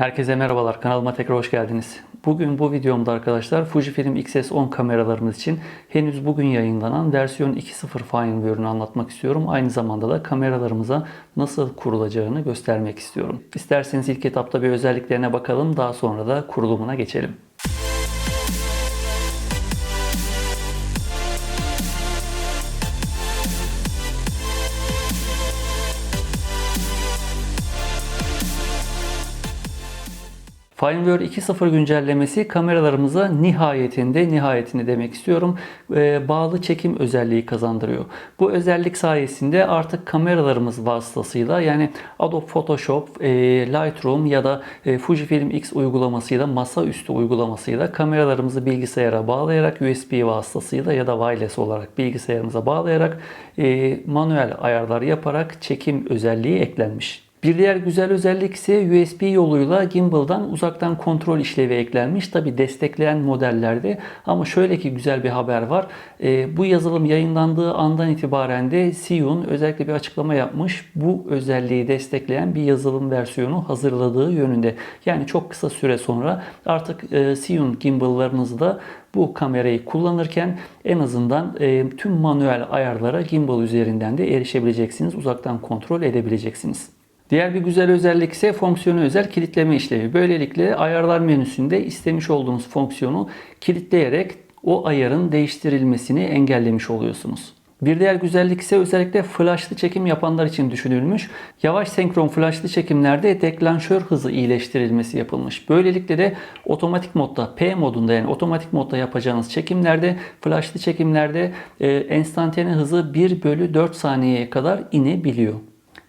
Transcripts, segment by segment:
Herkese merhabalar. Kanalıma tekrar hoş geldiniz. Bugün bu videomda arkadaşlar Fujifilm X-S10 kameralarımız için henüz bugün yayınlanan versiyon 2.0 firmware'ını anlatmak istiyorum. Aynı zamanda da kameralarımıza nasıl kurulacağını göstermek istiyorum. İsterseniz ilk etapta bir özelliklerine bakalım. Daha sonra da kurulumuna geçelim. Firmware 2.0 güncellemesi kameralarımıza nihayetinde, nihayetinde demek istiyorum, e, bağlı çekim özelliği kazandırıyor. Bu özellik sayesinde artık kameralarımız vasıtasıyla yani Adobe Photoshop, e, Lightroom ya da e, Fujifilm X uygulamasıyla, masaüstü uygulamasıyla kameralarımızı bilgisayara bağlayarak USB vasıtasıyla ya da wireless olarak bilgisayarımıza bağlayarak manuel ayarlar yaparak çekim özelliği eklenmiş. Bir diğer güzel özellik ise USB yoluyla gimbal'dan uzaktan kontrol işlevi eklenmiş. Tabi destekleyen modellerde ama şöyle ki güzel bir haber var. Ee, bu yazılım yayınlandığı andan itibaren de Siyun özellikle bir açıklama yapmış. Bu özelliği destekleyen bir yazılım versiyonu hazırladığı yönünde. Yani çok kısa süre sonra artık e, Siyun gimbal'larınızda bu kamerayı kullanırken en azından e, tüm manuel ayarlara gimbal üzerinden de erişebileceksiniz. Uzaktan kontrol edebileceksiniz. Diğer bir güzel özellik ise fonksiyonu özel kilitleme işlevi. Böylelikle ayarlar menüsünde istemiş olduğunuz fonksiyonu kilitleyerek o ayarın değiştirilmesini engellemiş oluyorsunuz. Bir diğer güzellik ise özellikle flashlı çekim yapanlar için düşünülmüş. Yavaş senkron flashlı çekimlerde deklanşör hızı iyileştirilmesi yapılmış. Böylelikle de otomatik modda P modunda yani otomatik modda yapacağınız çekimlerde flashlı çekimlerde e, enstantane hızı 1 bölü 4 saniyeye kadar inebiliyor.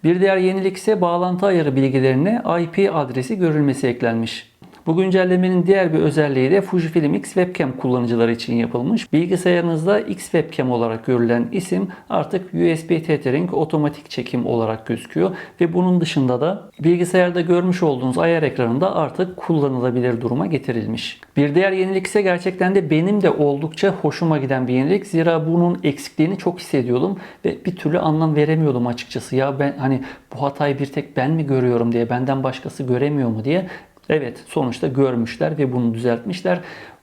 Bir diğer yenilik ise bağlantı ayarı bilgilerine IP adresi görülmesi eklenmiş. Bu güncellemenin diğer bir özelliği de Fujifilm X webcam kullanıcıları için yapılmış. Bilgisayarınızda X webcam olarak görülen isim artık USB tethering otomatik çekim olarak gözüküyor ve bunun dışında da bilgisayarda görmüş olduğunuz ayar ekranında artık kullanılabilir duruma getirilmiş. Bir diğer yenilik ise gerçekten de benim de oldukça hoşuma giden bir yenilik. Zira bunun eksikliğini çok hissediyordum ve bir türlü anlam veremiyordum açıkçası. Ya ben hani bu hatayı bir tek ben mi görüyorum diye, benden başkası göremiyor mu diye Evet sonuçta görmüşler ve bunu düzeltmişler.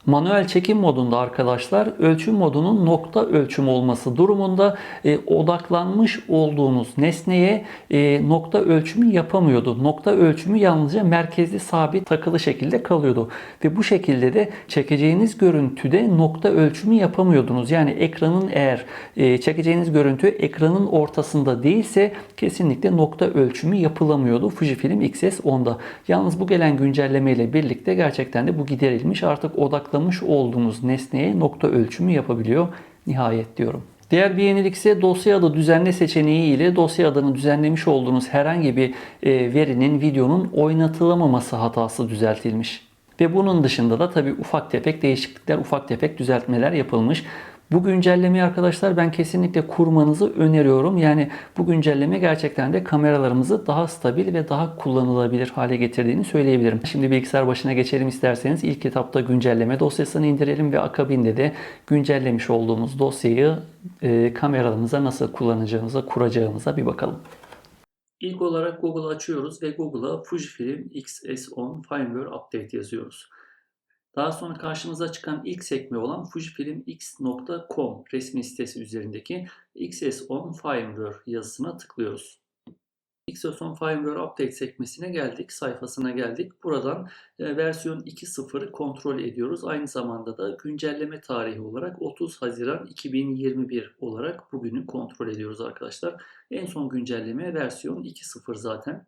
Manuel çekim modunda arkadaşlar ölçüm modunun nokta ölçüm olması durumunda e, odaklanmış olduğunuz nesneye e, nokta ölçümü yapamıyordu. Nokta ölçümü yalnızca merkezli sabit takılı şekilde kalıyordu. Ve bu şekilde de çekeceğiniz görüntüde nokta ölçümü yapamıyordunuz. Yani ekranın eğer e, çekeceğiniz görüntü ekranın ortasında değilse kesinlikle nokta ölçümü yapılamıyordu Fujifilm X-S10'da. Yalnız bu gelen güncelleme ile birlikte gerçekten de bu giderilmiş. Artık odak odaklamış olduğunuz nesneye nokta ölçümü yapabiliyor. Nihayet diyorum. Diğer bir yenilik ise dosya adı düzenle seçeneği ile dosya adını düzenlemiş olduğunuz herhangi bir e, verinin, videonun oynatılamaması hatası düzeltilmiş. Ve bunun dışında da tabii ufak tefek değişiklikler, ufak tefek düzeltmeler yapılmış. Bu güncellemeyi arkadaşlar ben kesinlikle kurmanızı öneriyorum. Yani bu güncelleme gerçekten de kameralarımızı daha stabil ve daha kullanılabilir hale getirdiğini söyleyebilirim. Şimdi bilgisayar başına geçelim isterseniz. ilk etapta güncelleme dosyasını indirelim ve akabinde de güncellemiş olduğumuz dosyayı e, kameralarımıza nasıl kullanacağımıza, kuracağımıza bir bakalım. İlk olarak Google açıyoruz ve Google'a Fujifilm X-S10 Firmware Update yazıyoruz. Daha sonra karşımıza çıkan ilk sekme olan fujifilmx.com resmi sitesi üzerindeki XS10 Firmware yazısına tıklıyoruz. XS10 Firmware Update sekmesine geldik, sayfasına geldik. Buradan e, versiyon 2.0'ı kontrol ediyoruz. Aynı zamanda da güncelleme tarihi olarak 30 Haziran 2021 olarak bugünü kontrol ediyoruz arkadaşlar. En son güncelleme versiyon 2.0 zaten.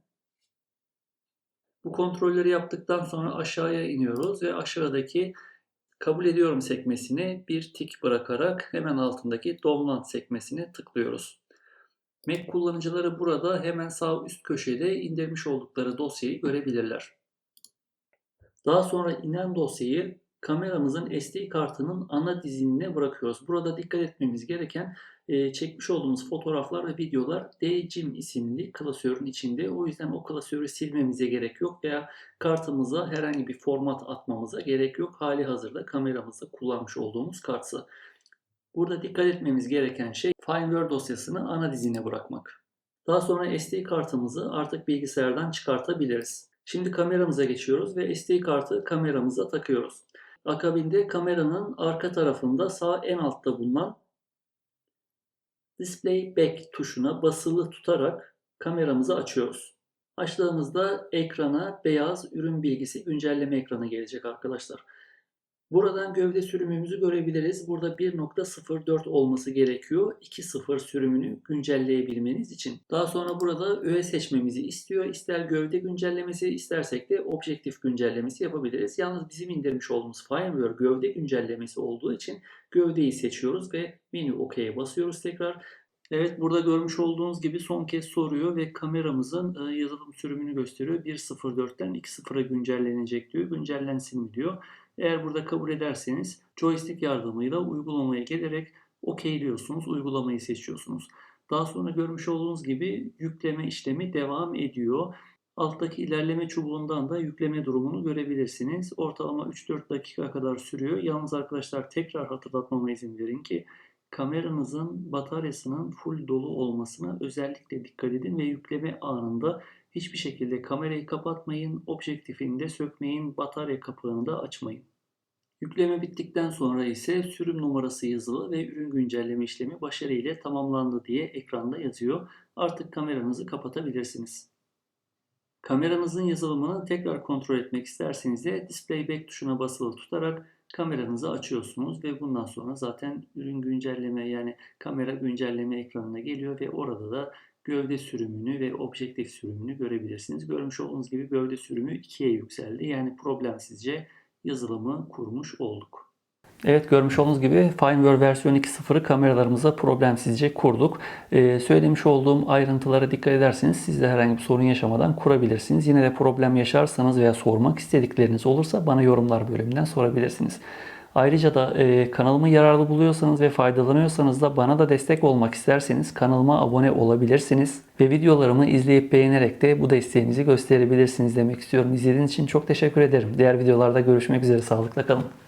Bu kontrolleri yaptıktan sonra aşağıya iniyoruz ve aşağıdaki kabul ediyorum sekmesine bir tik bırakarak hemen altındaki download sekmesine tıklıyoruz. Mac kullanıcıları burada hemen sağ üst köşede indirmiş oldukları dosyayı görebilirler. Daha sonra inen dosyayı kameramızın SD kartının ana dizinine bırakıyoruz. Burada dikkat etmemiz gereken e, çekmiş olduğumuz fotoğraflar ve videolar DCIM isimli klasörün içinde. O yüzden o klasörü silmemize gerek yok veya kartımıza herhangi bir format atmamıza gerek yok. Hali hazırda kameramızda kullanmış olduğumuz kartsa. Burada dikkat etmemiz gereken şey firmware dosyasını ana dizine bırakmak. Daha sonra SD kartımızı artık bilgisayardan çıkartabiliriz. Şimdi kameramıza geçiyoruz ve SD kartı kameramıza takıyoruz. Akabinde kameranın arka tarafında sağ en altta bulunan Display Back tuşuna basılı tutarak kameramızı açıyoruz. Açtığımızda ekrana beyaz ürün bilgisi güncelleme ekranı gelecek arkadaşlar. Buradan gövde sürümümüzü görebiliriz. Burada 1.04 olması gerekiyor. 2.0 sürümünü güncelleyebilmeniz için. Daha sonra burada öğe seçmemizi istiyor. İster gövde güncellemesi istersek de objektif güncellemesi yapabiliriz. Yalnız bizim indirmiş olduğumuz firmware gövde güncellemesi olduğu için gövdeyi seçiyoruz ve menü OK'ye basıyoruz tekrar. Evet burada görmüş olduğunuz gibi son kez soruyor ve kameramızın e, yazılım sürümünü gösteriyor. 1.04'ten 2.0'a güncellenecek diyor. Güncellensin mi diyor. Eğer burada kabul ederseniz joystick yardımıyla uygulamaya gelerek okeyliyorsunuz. Uygulamayı seçiyorsunuz. Daha sonra görmüş olduğunuz gibi yükleme işlemi devam ediyor. Alttaki ilerleme çubuğundan da yükleme durumunu görebilirsiniz. Ortalama 3-4 dakika kadar sürüyor. Yalnız arkadaşlar tekrar hatırlatmama izin verin ki kameranızın bataryasının full dolu olmasına özellikle dikkat edin ve yükleme anında hiçbir şekilde kamerayı kapatmayın, objektifini de sökmeyin, batarya kapağını da açmayın. Yükleme bittikten sonra ise sürüm numarası yazılı ve ürün güncelleme işlemi başarıyla tamamlandı diye ekranda yazıyor. Artık kameranızı kapatabilirsiniz. Kameranızın yazılımını tekrar kontrol etmek isterseniz de Display Back tuşuna basılı tutarak kameranızı açıyorsunuz ve bundan sonra zaten ürün güncelleme yani kamera güncelleme ekranına geliyor ve orada da gövde sürümünü ve objektif sürümünü görebilirsiniz. Görmüş olduğunuz gibi gövde sürümü 2'ye yükseldi. Yani problemsizce yazılımı kurmuş olduk. Evet görmüş olduğunuz gibi firmware versiyon 2.0'ı kameralarımıza problemsizce kurduk. Ee, söylemiş olduğum ayrıntılara dikkat ederseniz siz de herhangi bir sorun yaşamadan kurabilirsiniz. Yine de problem yaşarsanız veya sormak istedikleriniz olursa bana yorumlar bölümünden sorabilirsiniz. Ayrıca da e, kanalımı yararlı buluyorsanız ve faydalanıyorsanız da bana da destek olmak isterseniz kanalıma abone olabilirsiniz. Ve videolarımı izleyip beğenerek de bu desteğinizi gösterebilirsiniz demek istiyorum. İzlediğiniz için çok teşekkür ederim. Diğer videolarda görüşmek üzere. Sağlıkla kalın.